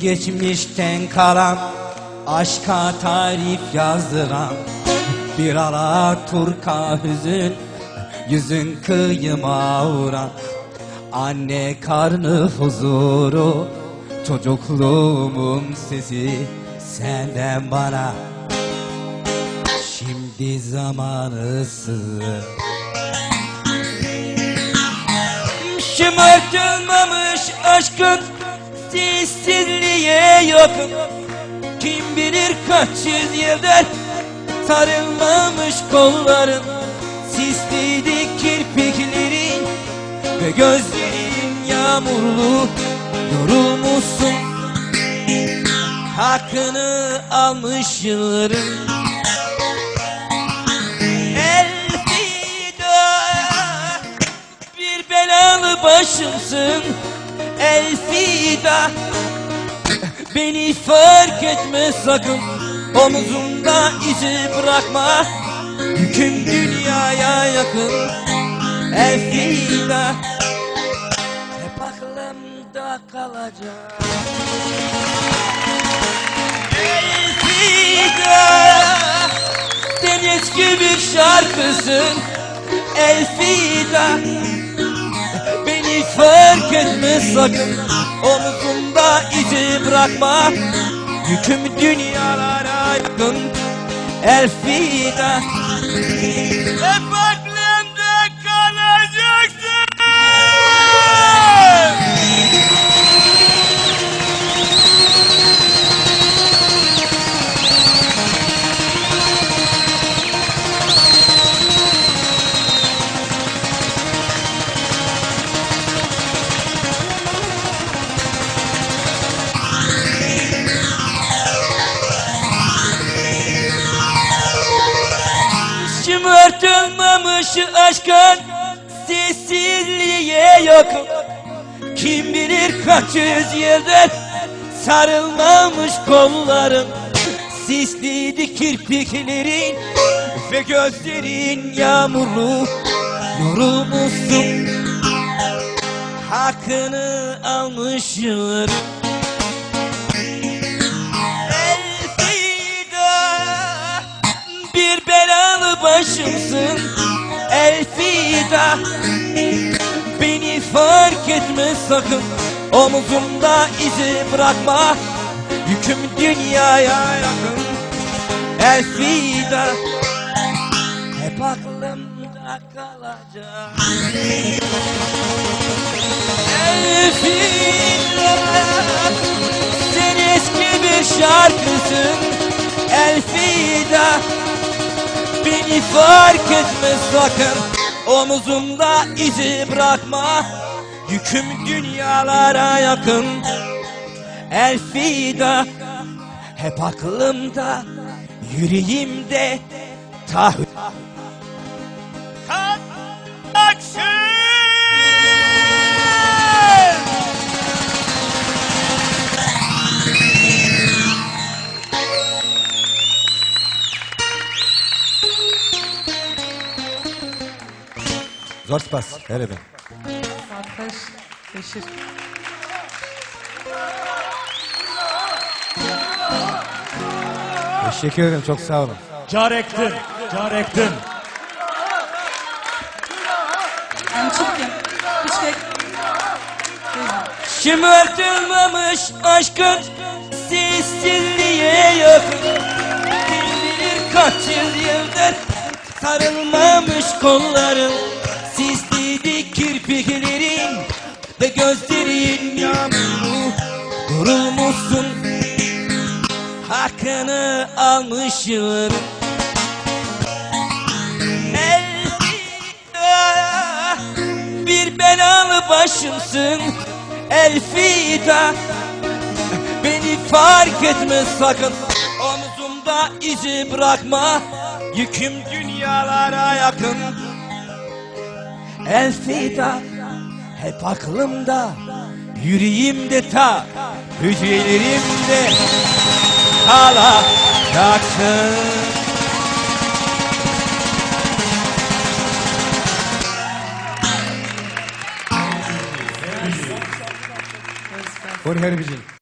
Geçmişten kalan aşka tarif yazdıran Bir ara turka hüzün yüzün kıyıma vuran Anne karnı huzuru çocukluğumun sesi senden bana. Şimdi zamanı sığ Şımartılmamış aşkın sessizliğe yakın Kim bilir kaç yüz yıldır sarılmamış kolların Sisliydi kirpiklerin ve gözlerin yağmurlu Yorulmuşsun. Hakkını almış yılların Elfida bir belalı başımsın Elfida Beni fark etme sakın. Omuzumda izi bırakma. Yüküm dünyaya yakın. Elfida Hep aklımda kalacak. Elfida Sen eski bir şarkısın. Elfida fark etme sakın Omuzumda izi bırakma. Yüküm dünyalara yakın Elfida Hep Şımartılmamış aşkın sessizliğe yakın Kim bilir kaç yüz yıldır sarılmamış kolların Sisliydi kirpiklerin ve gözlerin yağmurlu Yorulmuşsun. Hakkını almış sakın Omuzumda izi bırakma. Yüküm dünyaya yakın Elfida Hep aklımda kalacak. Elfida Sen eski bir şarkısın. Elfida Beni fark etme sakın. Omuzumda izi bırakma Yüküm dünyalara yakın. Elfida Hep aklımda Yüreğimde taht Zor spas, hele be. Arkadaş Beşir. Teşekkür ederim, çok sağ olun. Carektin, Carektin. Yani çıktım. Hiç bek... Şımartılmamış aşkın sessizliğe yakın Kim bilir kaç yüz yıldır sarılmamış kolların Sisliydi kirpiklerin ve gözlerin yağmurlu Durulmuşsun hakkını almış yılların Elfida bir belalı başımsın. Elfida Beni fark etme sakın. Omuzumda izi bırakma Yüküm dünyalara yakın. Elfida Hep aklımda Yüreğimde ta Hücrelerimde Kalacaksın Por Herbicim.